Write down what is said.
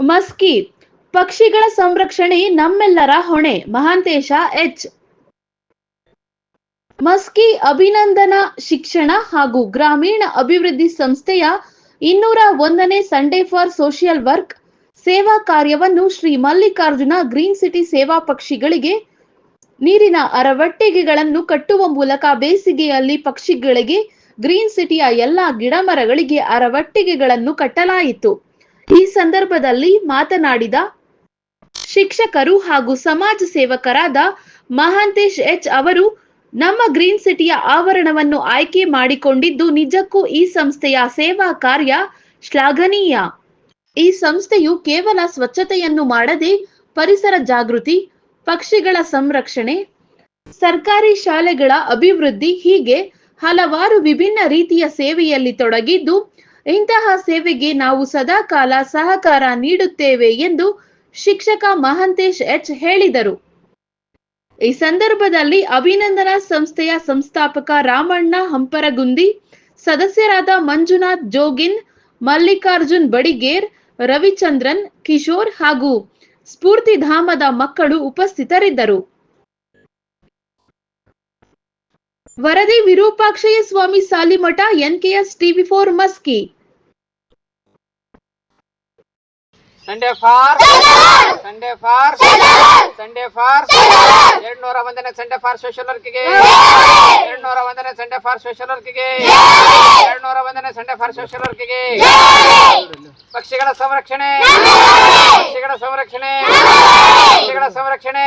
ಮಸ್ಕಿ, ಪಕ್ಷಿಗಳ ಸಂರಕ್ಷಣೆ ನಮ್ಮೆಲ್ಲರ ಹೊಣೆ, ಮಹಾಂತೇಶ ಎಚ್. ಮಸ್ಕಿ ಅಭಿನಂದನಾ ಶಿಕ್ಷಣ ಹಾಗೂ ಗ್ರಾಮೀಣ ಅಭಿವೃದ್ಧಿ ಸಂಸ್ಥೆಯ ಇನ್ನೂರ ಒಂದನೇ ಸಂಡೇ ಫಾರ್ ಸೋಷಿಯಲ್ ವರ್ಕ್ ಸೇವಾ ಕಾರ್ಯವನ್ನು ಶ್ರೀ ಮಲ್ಲಿಕಾರ್ಜುನ ಗ್ರೀನ್ ಸಿಟಿ ಸೇವಾ ಪಕ್ಷಿಗಳಿಗೆ, ನೀರಿನ ಅರವಟ್ಟಿಗೆಗಳನ್ನು ಕಟ್ಟುವ ಮೂಲಕ ಬೇಸಿಗೆಯಲ್ಲಿ ಪಕ್ಷಿಗಳಿಗೆ, ಗ್ರೀನ್ ಸಿಟಿಯ ಎಲ್ಲಾ ಗಿಡಮರಗಳಿಗೆ ಅರವಟ್ಟಿಗೆಗಳನ್ನು ಕಟ್ಟಲಾಯಿತು. ಈ ಸಂದರ್ಭದಲ್ಲಿ ಮಾತನಾಡಿದ ಶಿಕ್ಷಕರು ಹಾಗೂ ಸಮಾಜ ಸೇವಕರಾದ ಮಹಾಂತೇಶ್ ಎಚ್ ಅವರು, ನಮ್ಮ ಗ್ರೀನ್ ಸಿಟಿಯ ಆವರಣವನ್ನು ಆಯ್ಕೆ ಮಾಡಿಕೊಂಡಿದ್ದು ನಿಜಕ್ಕೂ ಈ ಸಂಸ್ಥೆಯ ಸೇವಾ ಕಾರ್ಯ ಶ್ಲಾಘನೀಯ. ಈ ಸಂಸ್ಥೆಯು ಕೇವಲ ಸ್ವಚ್ಛತೆಯನ್ನು ಮಾಡದೆ ಪರಿಸರ ಜಾಗೃತಿ, ಪಕ್ಷಿಗಳ ಸಂರಕ್ಷಣೆ, ಸರ್ಕಾರಿ ಶಾಲೆಗಳ ಅಭಿವೃದ್ಧಿ ಹೀಗೆ ಹಲವಾರು ವಿಭಿನ್ನ ರೀತಿಯ ಸೇವೆಯಲ್ಲಿ ತೊಡಗಿದ್ದು ಇಂತಹ ಸೇವೆಗೆ ನಾವು ಸದಾಕಾಲ ಸಹಕಾರ ನೀಡುತ್ತೇವೆ ಎಂದು ಶಿಕ್ಷಕ ಮಹಂತೇಶ್ ಎಚ್ ಹೇಳಿದರು. ಈ ಸಂದರ್ಭದಲ್ಲಿ ಅಭಿನಂದನಾ ಸಂಸ್ಥೆಯ ಸಂಸ್ಥಾಪಕ ರಾಮಣ್ಣ ಹಂಪರಗುಂದಿ, ಸದಸ್ಯರಾದ ಮಂಜುನಾಥ್ ಜೋಗಿನ್, ಮಲ್ಲಿಕಾರ್ಜುನ್ ಬಡಿಗೇರ್, ರವಿಚಂದ್ರನ್, ಕಿಶೋರ್ ಹಾಗೂ ಸ್ಫೂರ್ತಿಧಾಮದ ಮಕ್ಕಳು ಉಪಸ್ಥಿತರಿದ್ದರು. ವರದಿ Virupakshayya Swami Salimath N K S TV for Maski. Sunday for Sunday for Sunday for ಎರಡ್ ನೂರ ಒಂದನೇ ಸಂಡೇ ಫಾರ್ ಸೋಷಿಯಲ್ ವರ್ಕಿಗೆ ಎರಡ್ ನೂರ ಒಂದನೇ ಸಂಡೇ ಫಾರ್ ಸೋಷಿಯಲ್ ವರ್ಕಿಗೆ ಎರಡ್ ನೂರ ಒಂದನೇ ಸಂಡೇ ಫಾರ್ ಸೋಷಿಯಲ್ ವರ್ಕಿಗೆ ಪಕ್ಷಿಗಳ ಸಂರಕ್ಷಣೆ ಪಕ್ಷಿಗಳ ಸಂರಕ್ಷಣೆ ಪಕ್ಷಿಗಳ ಸಂರಕ್ಷಣೆ